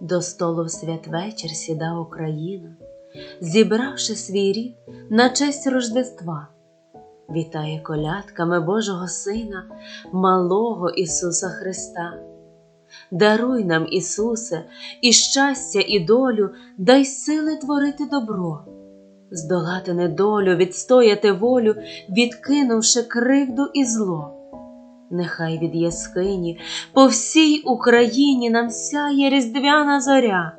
До столу в святвечір сіда Україна, зібравши свій рід на честь Рождества, вітає колядками Божого Сина, малого Ісуса Христа. Даруй нам, Ісусе, і щастя, і долю, дай сили творити добро, здолати недолю, відстояти волю, відкинувши кривду і зло. Нехай від яскині по всій Україні нам сяє різдвяна зоря,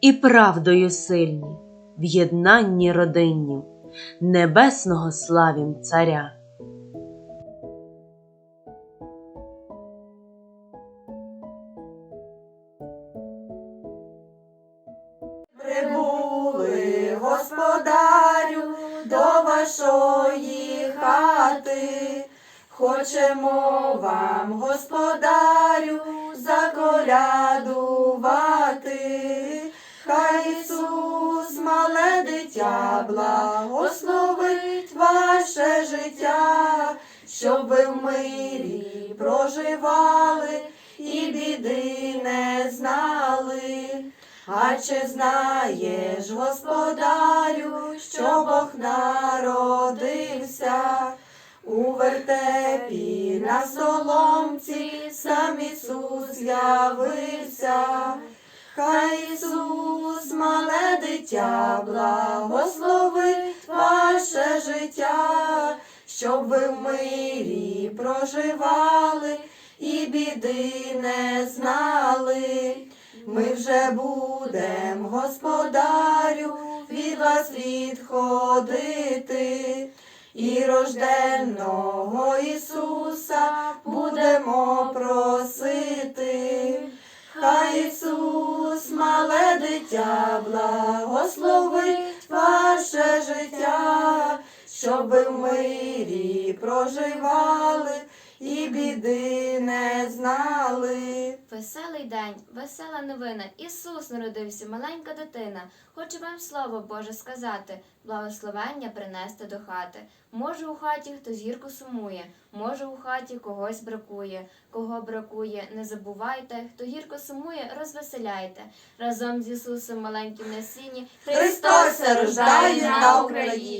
і правдою сильні, в єднанні родиннім, небесного славім царя. Господарю, до вашої хати. Хочемо вам, господарю, заколядувати. Хай Ісус, мале дитя, благословить ваше життя, щоб ви в мирі проживали і біди не знали. А чи знаєш, господарю, що Бог народився у вертепі на соломці, сам Ісус явився. Хай Ісус, мале дитя, благословить ваше життя, щоб ви в мирі проживали і біди не знали. Ми вже будем, господарю, від вас відходити, і рожденного Ісуса Ісус, мале дитя, благослови ваше життя, щоб ви в мирі проживали і біди не знали. Веселий день, весела новина. Ісус народився, маленька дитина. Хочу вам слово Боже сказати, благословення принести до хати. Може, у хаті хто зірку сумує, може, у хаті когось бракує. Кого бракує, не забувайте, хто гірко сумує, розвеселяйте. Разом з Ісусом маленьким на сіні Христос рождає на Україні.